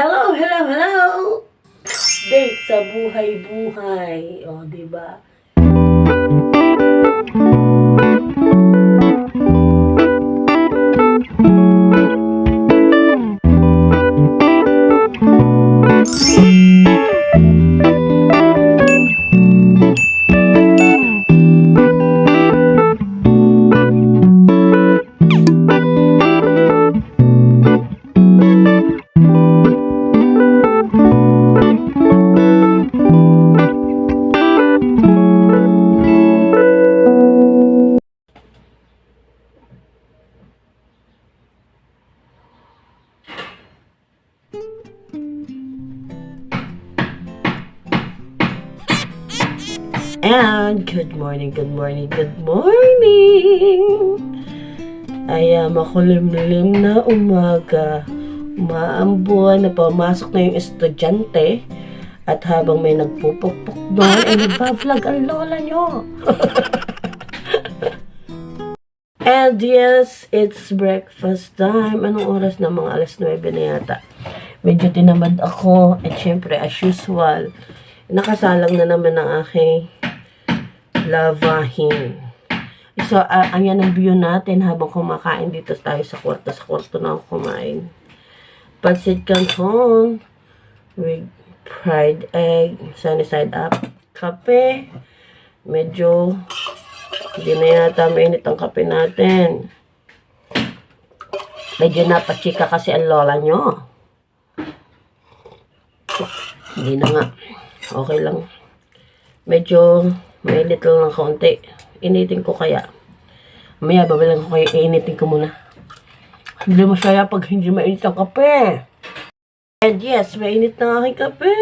Hello, hello, hello! Date sa buhay-buhay. O, di ba? And good morning, good morning, good morning! Ay, ah, makulimlim na umaga. Umaambuan na pumasok na yung estudyante. At habang may nagpupukpuk doon, ay nagpa-vlog ang lola nyo. And yes, it's breakfast time. Anong oras na? Mga alas 9 na yata. Medyo tinamad ako. At syempre, as usual, nakasalang na naman ang aking lavahin. So, uh, ayan ang view natin habang kumakain dito tayo sa kwarto. Sa kwarto na ako kumain. Pansit canton with fried egg, sunny side up, kape. Medyo hindi na yata mainit ang kape natin. Medyo napachika kasi ang lola nyo. Hindi na nga. Okay lang. Medyo may little ng kaunti. Initin ko kaya. Maya, babalang ko kaya initin ko muna. Hindi masaya pag hindi mainit ang kape. And yes, mainit na aking kape.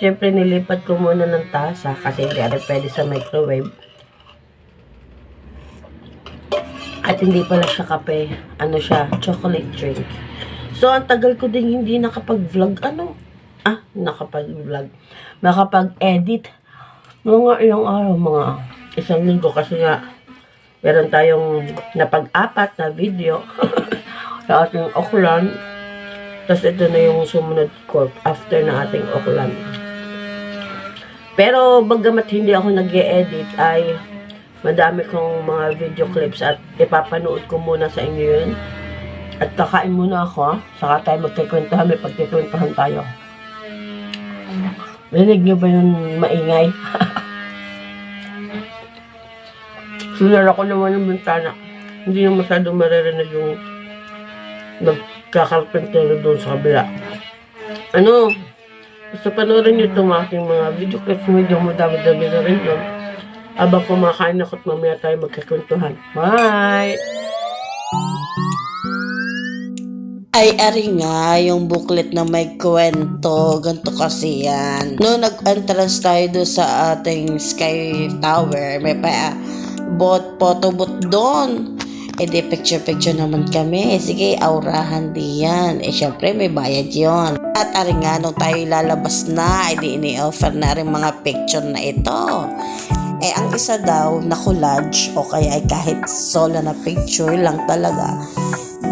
Siyempre, nilipat ko muna ng tasa kasi hindi pwede sa microwave. At hindi pala siya kape. Ano siya? Chocolate drink. So, ang tagal ko din hindi nakapag-vlog. Ano? Ah, nakapag-vlog. Nakapag-edit. Mga ilang araw, mga isang linggo kasi nga meron tayong napag-apat na video sa ating okulan. Tapos ito na yung sumunod ko after na ating okulan. Pero bagamat hindi ako nag edit ay madami kong mga video clips at ipapanood ko muna sa inyo yun. At kakain muna ako, saka tayo magkikwentuhan, may pagkikwentuhan tayo. Rinig niyo ba yung maingay? Sinara ko naman ng bintana. Hindi na masyadong maririnig yung nagkakarpentero doon sa kabila. Ano? Gusto panoorin niyo itong aking mga video clips. Medyo madami-dami na rin yun. Habang kumakain ako at mamaya tayo magkakwentuhan. Bye! Ay, ari nga, yung booklet na may kwento. Ganto kasi yan. Noong nag-entrance tayo doon sa ating Sky Tower, may pa bot, photo booth doon. E di picture-picture naman kami. Eh, sige, aurahan di yan. Eh, syempre, may bayad yon. At ari nga, nung tayo lalabas na, eh, di ini-offer na rin mga picture na ito. Eh, ang isa daw na collage o kaya ay kahit solo na picture lang talaga.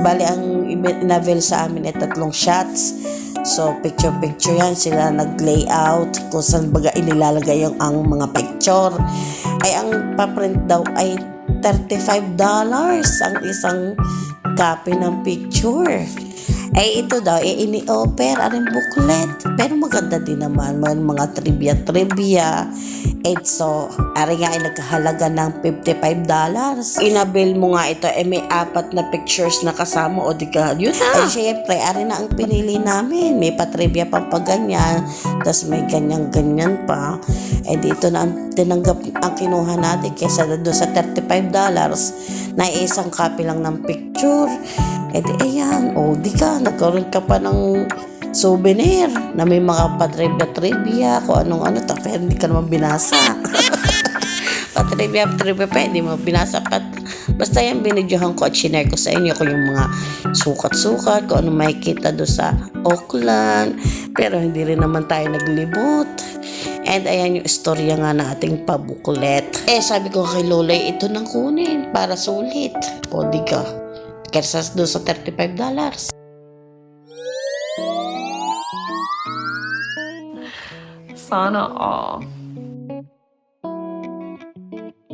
Bali, ang inavel sa amin ay tatlong shots. So, picture-picture yan. Sila nag-layout kung saan baga inilalagay yung ang mga picture. Ay, ang paprint daw ay $35 ang isang copy ng picture. Ay, ito daw, eh, ini-offer, aring booklet. Pero maganda din naman, may mga trivia-trivia. Eh, so, ari nga ay nagkahalaga ng $55. Inabil mo nga ito, eh, may apat na pictures na kasama, o di ka, yun na. Eh, syempre, ari na ang pinili namin. May pa-trivia pa pa ganyan, tas may ganyan-ganyan pa. Eh, dito na ang tinanggap ang kinuha natin kesa doon sa $35 na isang copy lang ng picture. Di ayan, o di ka, nagkaroon ka pa ng souvenir na may mga patribya trivia kung anong ano, ta, pero hindi ka naman binasa. patribya trivia pa, hindi mo binasa pa. Basta yan, binidyohan ko at shinare ko sa inyo kung yung mga sukat-sukat, kung ano makikita do sa Auckland. Pero hindi rin naman tayo naglibot. And ayan yung istorya nga na ating pabuklet. Eh, sabi ko kay Lolay, ito nang kunin para sulit. O, di ka. Kesa doon sa $35. Sana all.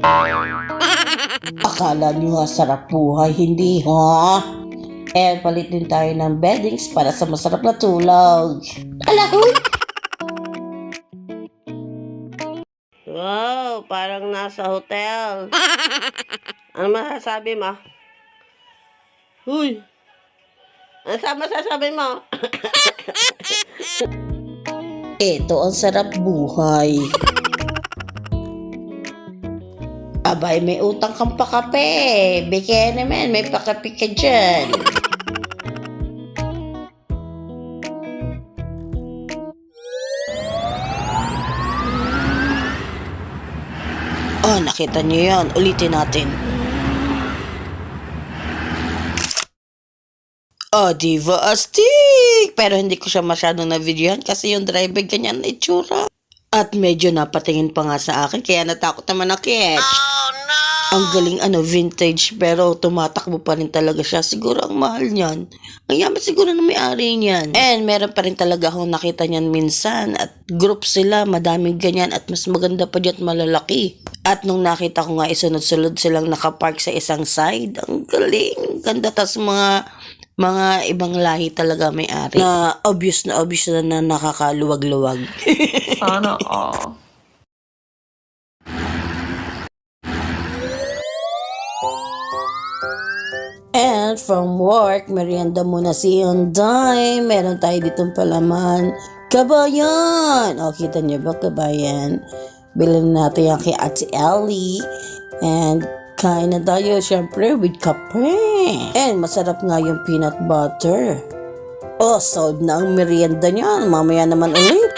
Akala nyo ha, sarap buhay, hindi ha? Eh, palit din tayo ng beddings para sa masarap na tulog. Alahoy! Wow, parang nasa hotel. ano masasabi mo? Huy! Ano sa masasabi mo? Ito ang sarap buhay. Abay, may utang kang pakape. Bigyan naman, may pakape ka dyan. Oh, nakita niyo yan. Ulitin natin. Oh, diva astig! Pero hindi ko siya masyadong na-videohan kasi yung driver ganyan na itsura. At medyo napatingin pa nga sa akin kaya natakot naman ako eh. Ang galing ano, vintage pero tumatakbo pa rin talaga siya. Siguro ang mahal niyan. Ang yaman siguro ng may-ari niyan. And meron pa rin talaga akong nakita niyan minsan. At group sila, madaming ganyan at mas maganda pa dyan at malalaki. At nung nakita ko nga isunod-sunod silang nakapark sa isang side, ang galing. Ang Ganda tas mga mga ibang lahi talaga may-ari. Na obvious na obvious na, na nakakaluwag-luwag. Sana all. And from work, merienda muna si Hyundai. Meron tayo ditong palaman. Kabayan! O, kita niyo ba, kabayan? Bilhin natin yan kay Ate Ellie. And kain na tayo, syempre, with kape. And masarap nga yung peanut butter. Oh, solved na ang merienda niyan. Mamaya naman ulit.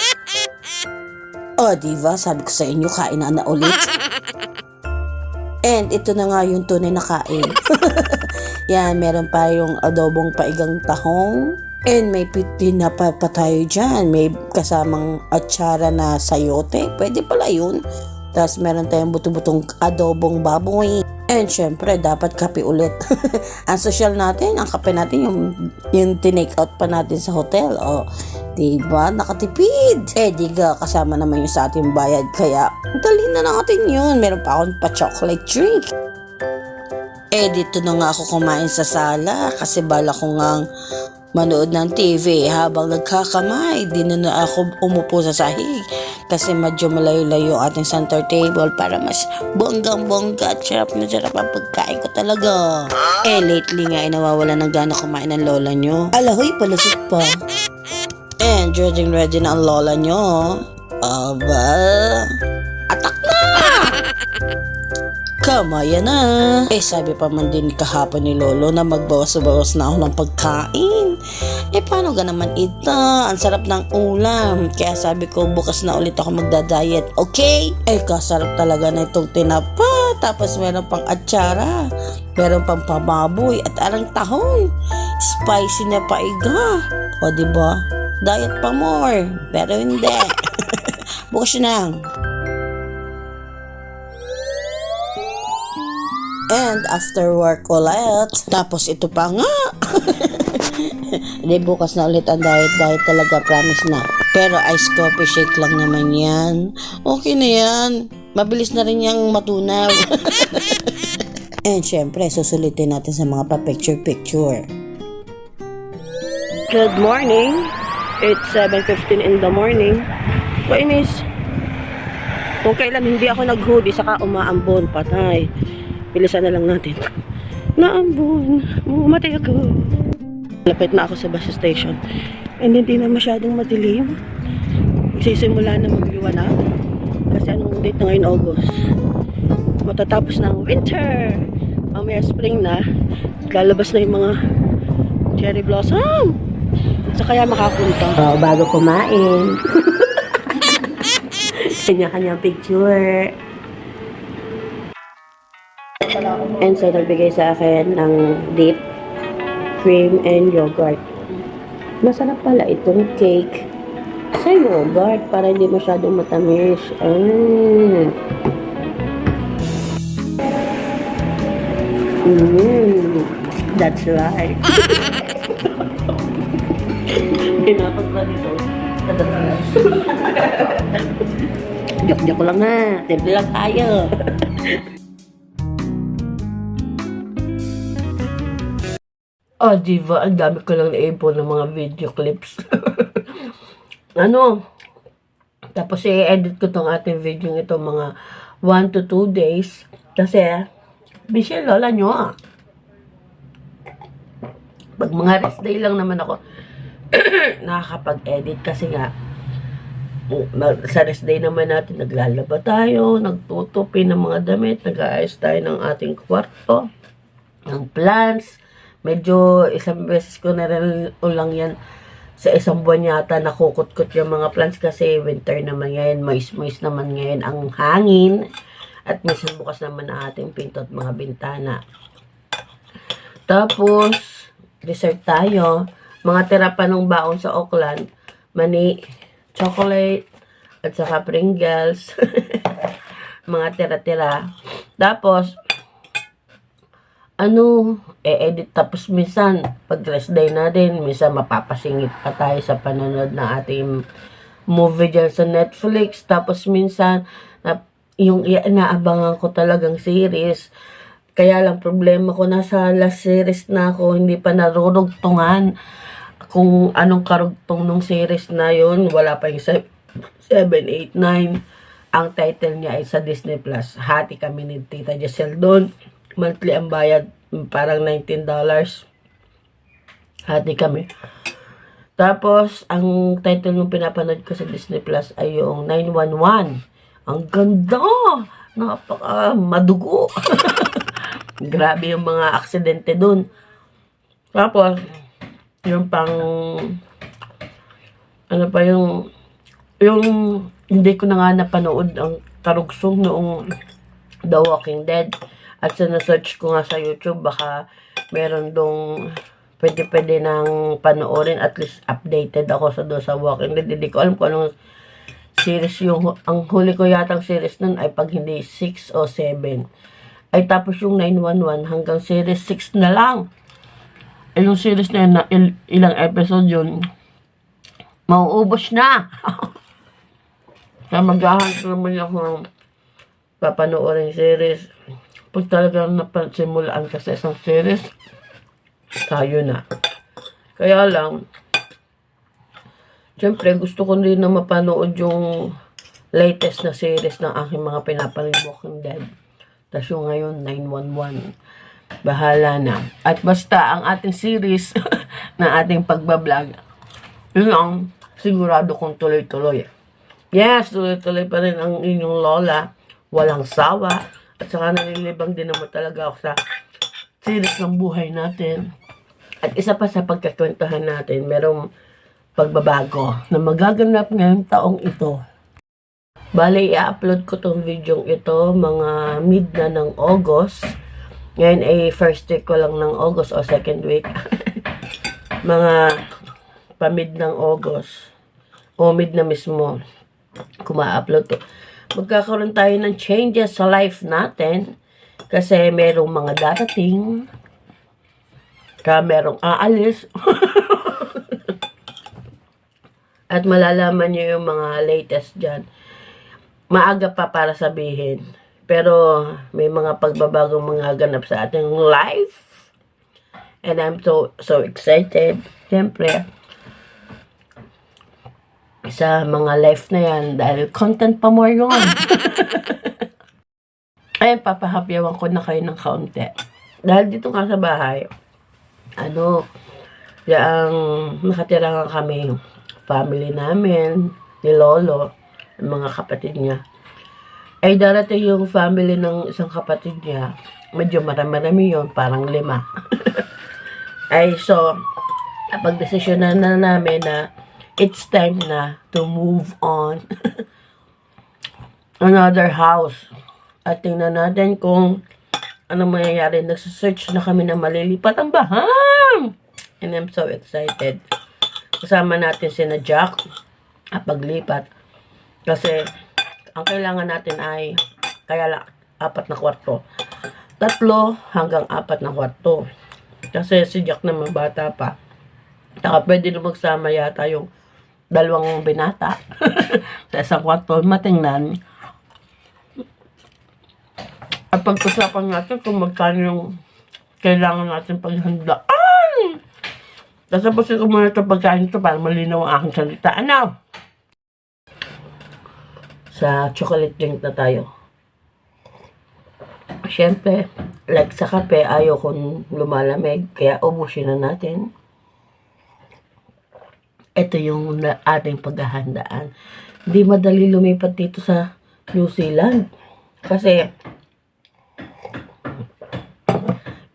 Oh, diva, sabi ko sa inyo, kain na na ulit. And ito na nga yung tunay na kain. Yan, meron pa yung adobong paigang tahong. And may piti na pa, pa tayo dyan. May kasamang atsara na sayote. Pwede pala yun. Tapos meron tayong buto-butong adobong baboy. And syempre, dapat kape ulit. ang social natin, ang kape natin, yung, yung tinake out pa natin sa hotel. O, diba? Nakatipid. Eh, di ka kasama naman yung sa ating bayad. Kaya, dali na natin yun. Meron pa akong pa-chocolate drink. Eh, dito na nga ako kumain sa sala kasi bala ko ngang manood ng TV habang nagkakamay. Di na, na ako umupo sa sahig kasi medyo malayo-layo ating center table para mas bonggang-bongga at sarap na sarap ang pagkain ko talaga. Eh, lately nga ay nawawala ng gana kumain ng lola nyo. Alahoy, palusot pa. And judging ready na ang lola nyo. Aba, atak na! Kamaya na. Eh, sabi pa man din kahapon ni Lolo na magbawas-bawas na ako ng pagkain. Eh, paano ga naman ito? Ang sarap ng ulam. Kaya sabi ko, bukas na ulit ako magda-diet. Okay? Eh, kasarap talaga na itong tinapa. Tapos meron pang atsara. Meron pang pababoy at arang tahong. Spicy na paiga. O, ba? Diet pa more. Pero hindi. bukas na And after work ulit. Tapos ito pa nga. Hindi bukas na ulit ang diet. Diet talaga, promise na. Pero ice coffee shake lang naman yan. Okay na yan. Mabilis na rin yung matunaw. And syempre, susulitin natin sa mga pa-picture-picture. Good morning. It's 7.15 in the morning. Kainis. Kung kailan hindi ako nag-hoodie, saka umaambon, patay. Bilisan na lang natin. Naambon. Umatay ako. Lapit na ako sa bus station. And hindi na masyadong madilim. Sisimula na magliwanag. Kasi anong date na ngayon, August. Matatapos na ang winter. Mamaya spring na. Lalabas na yung mga cherry blossom. So kaya makapunta. Oh, bago kumain. Kanya-kanyang picture. And so, nagbigay sa akin ng dip, cream, and yogurt. Masarap pala itong cake sa yogurt para hindi masyadong matamis. Mm, that's right. Pinapag ba nito? Joke-joke lang ha. Temple lang tayo. Oh, diva, ang dami ko lang naipon ng mga video clips. ano? Tapos i-edit ko tong ating video ito mga 1 to 2 days. Kasi, busy lola nyo ah. Pag mga rest day lang naman ako, nakakapag-edit kasi nga, mag- sa rest day naman natin, naglalaba tayo, nagtutupi ng mga damit, nag-aayos tayo ng ating kwarto, ng plants. Medyo isang beses ko na rin ulang yan sa isang buwan yata nakukot-kot yung mga plants kasi winter naman ngayon, mais-mais naman ngayon ang hangin at minsan bukas naman ang ating pinto at mga bintana. Tapos, dessert tayo. Mga tira pa nung baon sa Auckland. Mani, chocolate, at saka Pringles. mga tira-tira. Tapos, ano, e-edit tapos minsan, pag rest day na din, minsan mapapasingit pa tayo sa panonood ng ating movie dyan sa Netflix. Tapos minsan, na, yung inaabangan ko talagang series, kaya lang problema ko, nasa last series na ako, hindi pa narurugtungan kung anong karugtong ng series na yun. Wala pa yung 7, 8, 9. Ang title niya ay sa Disney Plus. Hati kami ni Tita Giselle doon. Monthly ang bayad, parang $19. Hati kami. Tapos, ang title nung pinapanood ko sa Disney Plus ay yung 911. Ang ganda! Napaka madugo. Grabe yung mga aksidente dun. Tapos, yung pang, ano pa yung, yung, hindi ko na nga napanood ang karugsong noong The Walking Dead. At sinesearch ko nga sa YouTube, baka meron dong pwede-pwede nang panoorin. At least updated ako sa do sa Walking Dead. Hindi ko alam kung anong series yung, ang huli ko yatang series nun ay pag hindi 6 o 7. Ay tapos yung 911 hanggang series 6 na lang. Ay yung series na na il- ilang episode yun, mauubos na. Kaya maghahanap naman ako ng papanoorin series. Pag talagang napansimulaan ka sa isang series, tayo na. Kaya lang, Siyempre, gusto ko rin na mapanood yung latest na series ng aking mga pinapanood Walking Dead. Tapos yung ngayon, 911. Bahala na. At basta, ang ating series na ating pagbablog, yun ang sigurado kong tuloy-tuloy. Yes, tuloy-tuloy pa rin ang inyong lola. Walang sawa. At saka nalilibang din naman talaga ako sa series ng buhay natin. At isa pa sa pagkakwentuhan natin, merong pagbabago na magaganap ngayong taong ito. Bale, i-upload ko tong video ito mga mid na ng August. Ngayon ay first week ko lang ng August o second week. mga pamid ng August o mid na mismo kuma-upload to. Magkakaroon tayo ng changes sa life natin kasi merong mga darating ka merong aalis at malalaman nyo yung mga latest dyan. Maaga pa para sabihin. Pero may mga pagbabagong mga ganap sa ating life. And I'm so so excited. Siyempre, sa mga life na yan, dahil content pa more yun. Ayun, papahapyawan ko na kayo ng kaunti. Dahil dito nga sa bahay, ano, yung nakatira nga kami, family namin, ni Lolo, mga kapatid niya. Ay darating yung family ng isang kapatid niya, medyo marami-rami yun, parang lima. Ay so, napag-desisyon na, na namin na it's time na to move on. Another house. At tingnan natin kung ano mangyayari. Nagsasearch na kami na malilipat ang bahay. And I'm so excited. Kasama natin si na Jack at paglipat. Kasi, ang kailangan natin ay, kaya lang, apat na kwarto. Tatlo hanggang apat na kwarto. Kasi si Jack naman bata pa. Saka pwede na magsama yata yung dalawang binata sa isang kwarto matingnan. At pag-usapan natin kung magkano yung kailangan natin paghandaan. Tasapusin ko muna ito pagkain ito para malinaw ang aking salita. Ano? Sa chocolate drink na tayo. Siyempre, like sa kape, ayaw kong lumalamig. Kaya ubusin na natin. Ito yung ating paghahandaan. Hindi madali lumipat dito sa New Zealand. Kasi,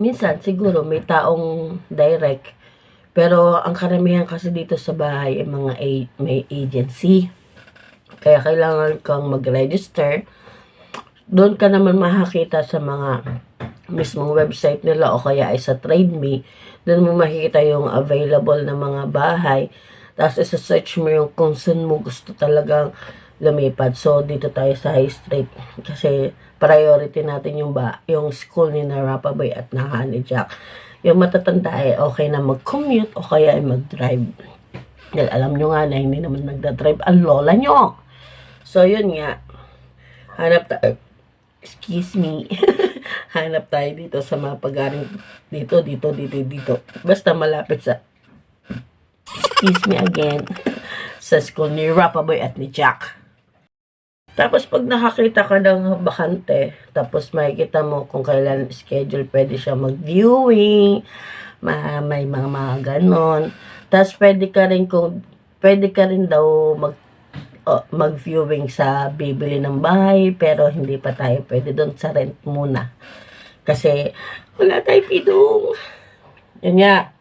minsan siguro may taong direct. Pero ang karamihan kasi dito sa bahay ay mga a- may agency. Kaya kailangan kang mag-register. Doon ka naman makakita sa mga mismong website nila o kaya ay sa TradeMe. Doon mo makikita yung available na mga bahay. Tapos isa-search mo yung kung saan mo gusto talagang lumipad. So, dito tayo sa High Street. Kasi priority natin yung ba yung school ni na Rapabay at na Honey Jack. Yung matatanda ay okay na mag-commute o kaya ay mag-drive. Dahil alam nyo nga na hindi naman nagda-drive ang lola nyo. So, yun nga. Hanap tayo. Excuse me. Hanap tayo dito sa mga pagaring dito, dito, dito, dito. Basta malapit sa excuse me again sa school ni Rapaboy at ni Jack. Tapos pag nakakita ka ng bakante, tapos makikita mo kung kailan schedule pwede siya mag-viewing, ma may mga mga ganon. Tapos pwede ka rin kung pwede ka rin daw mag o, mag-viewing sa bibili ng bahay pero hindi pa tayo pwede doon sa rent muna. Kasi wala tayong pidong. Yun nga.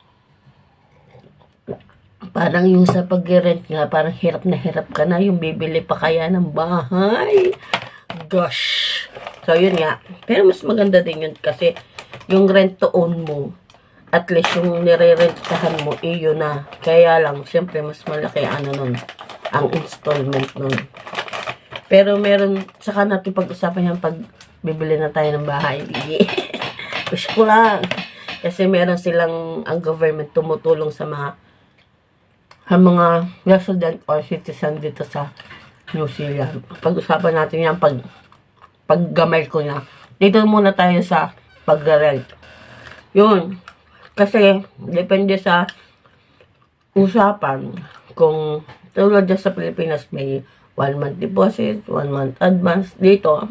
Parang yung sa pag-rent nga, parang hirap na hirap ka na yung bibili pa kaya ng bahay. Gosh. So, yun nga. Pero mas maganda din yun kasi yung rent to own mo, at least yung nire-rentahan mo, iyo na. Kaya lang, syempre, mas malaki ano nun, ang installment nun. Pero meron, saka natin pag-usapan yan pag bibili na tayo ng bahay. Wish ko lang. Kasi meron silang, ang government tumutulong sa mga ang mga resident or citizen dito sa New Zealand. Pag-usapan natin yan pag paggamay ko na. Dito muna tayo sa pag-rent. Yun. Kasi, depende sa usapan. Kung tulad sa Pilipinas, may one month deposit, one month advance. Dito,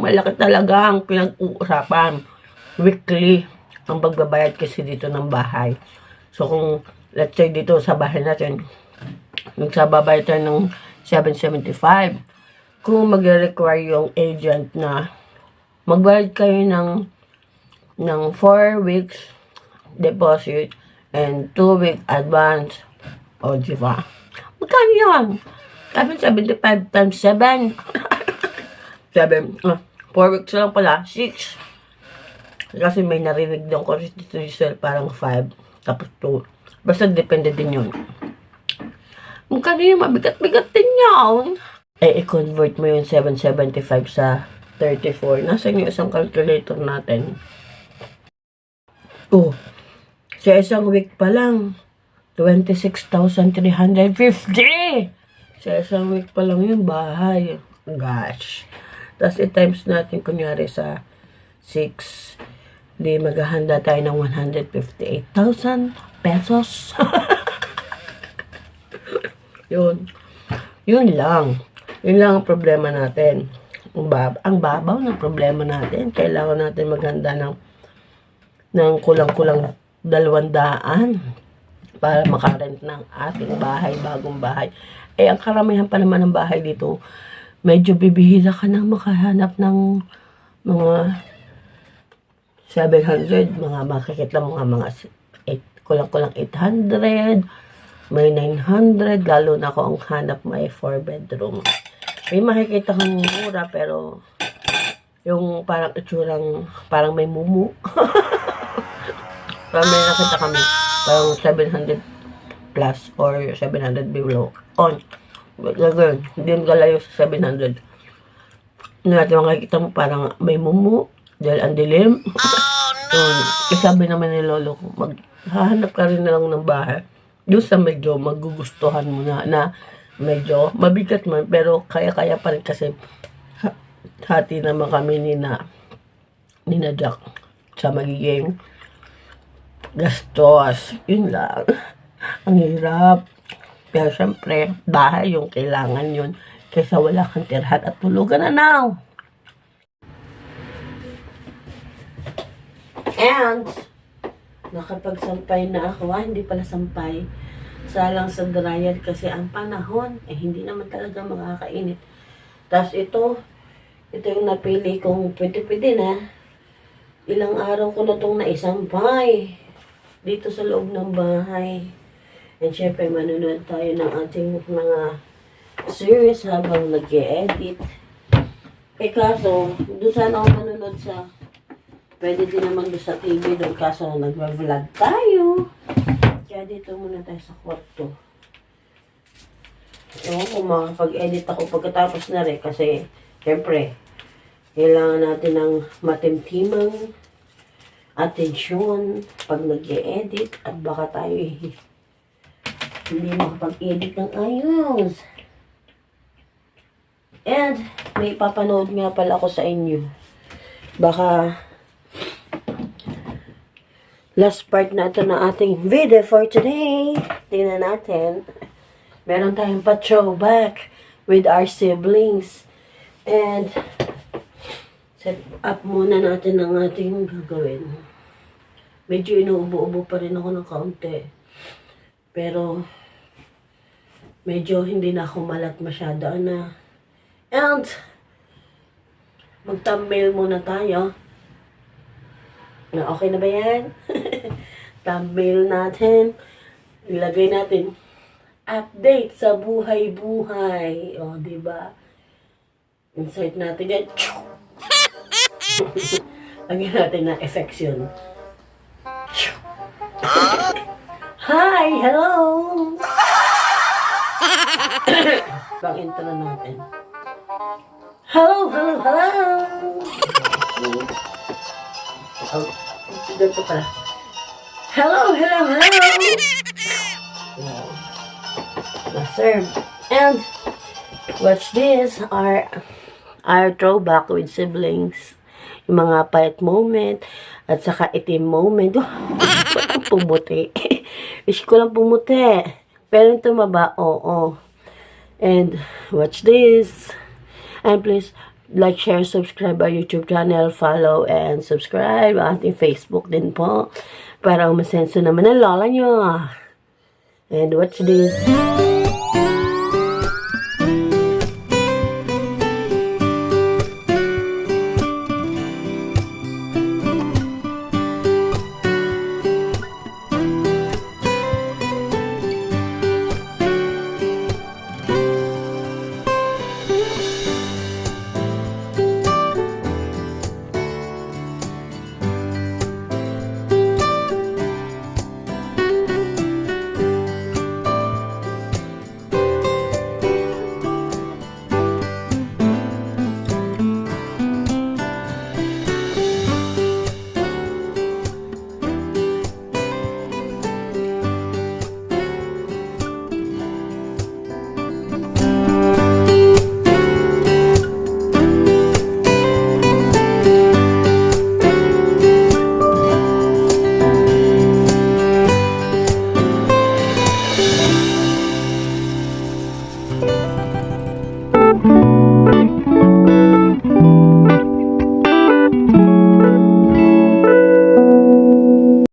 malaki talaga ang pinag-uusapan. Weekly ang pagbabayad kasi dito ng bahay. So, kung let's say dito sa bahay natin, nagsababay tayo ng 775. Kung mag-require yung agent na magbayad kayo ng ng 4 weeks deposit and 2 week advance. O, di ba? Magkano yun? 775 times 7. 7. Ah, 4 weeks lang pala. 6. Kasi may narinig doon ko dito parang 5. Tapos 2. Basta depende din yun. Magkano yung mabigat-bigat din yun? Eh, i-convert mo yung 775 sa 34. Nasaan yung isang calculator natin? Oh, sa isang week pa lang, 26,350! Sa isang week pa lang yung bahay. Gosh. Tapos i-times natin kunyari sa 6, di maghahanda tayo ng 158,000 pesos. Yun. Yun lang. Yun lang ang problema natin. Ang, bab ang babaw ng problema natin. Kailangan natin maghanda ng ng kulang-kulang dalawang daan para makarent ng ating bahay, bagong bahay. Eh, ang karamihan pa naman ng bahay dito, medyo bibihira ka na makahanap ng mga 700, mga makikita mo nga mga kulang-kulang 800, may 900, lalo na kung ang hanap mo ay 4 bedroom. May makikita kang mura pero yung parang itsurang parang may mumu. parang may nakita kami parang 700 plus or 700 below. On. Gagawin. Hindi yung galayo sa 700. Ano natin makikita mo parang may mumu dahil ang dilim. Yun. Eh, sabi naman ni lolo ko, maghahanap ka rin na lang ng bahay Doon sa medyo magugustuhan mo na, na medyo mabigat man, pero kaya-kaya pa rin kasi ha- hati naman kami ni na, ni na Jack sa magiging gastos. Yun lang. Ang hirap. Pero syempre, bahay yung kailangan yun. Kaysa wala kang tirhan at tulugan na now. And, nakapagsampay na ako. Ah, hindi pala sampay. Salang sa dryer kasi ang panahon, eh hindi naman talaga makakainit. Tapos ito, ito yung napili kong pwede-pwede na. Ilang araw ko na itong naisampay dito sa loob ng bahay. And syempre, manonood tayo ng ating mga series habang nag edit Eh kaso, doon sana ako manonood sa Pwede din naman doon sa TV doon kaso nagva-vlog tayo. Kaya dito muna tayo sa kwarto. Ewan ko makapag-edit ako pagkatapos na rin kasi syempre kailangan natin ng matimtimang atensyon pag nag edit at baka tayo eh, hindi makapag-edit ng ayos. And may papanood nga pala ako sa inyo. Baka last part na ito ng ating video for today. Tingnan natin. Meron tayong pa-throwback with our siblings. And set up muna natin ang ating gagawin. Medyo inuubo-ubo pa rin ako ng kaunti. Pero medyo hindi na ako malat masyado na. And mag-thumbnail muna tayo. Na okay na ba yan? Thumbnail natin. Ilagay natin update sa buhay-buhay. O, di ba? Insert natin yan. Lagyan natin na effects yun. Hi! Hello! Pang intro natin. Hello! Hello! Hello! Oh, dito pala. Hello, hello, hello! Wow. Na-serve. And, watch this, our, our throwback with siblings. Yung mga payat moment, at saka itim moment. Walang pumuti. Wish ko lang pumuti. Pero tumaba, oo. And, watch this. And please, like, share, subscribe our YouTube channel, follow, and subscribe ating Facebook din po para umasenso naman ang lola nyo. And watch this.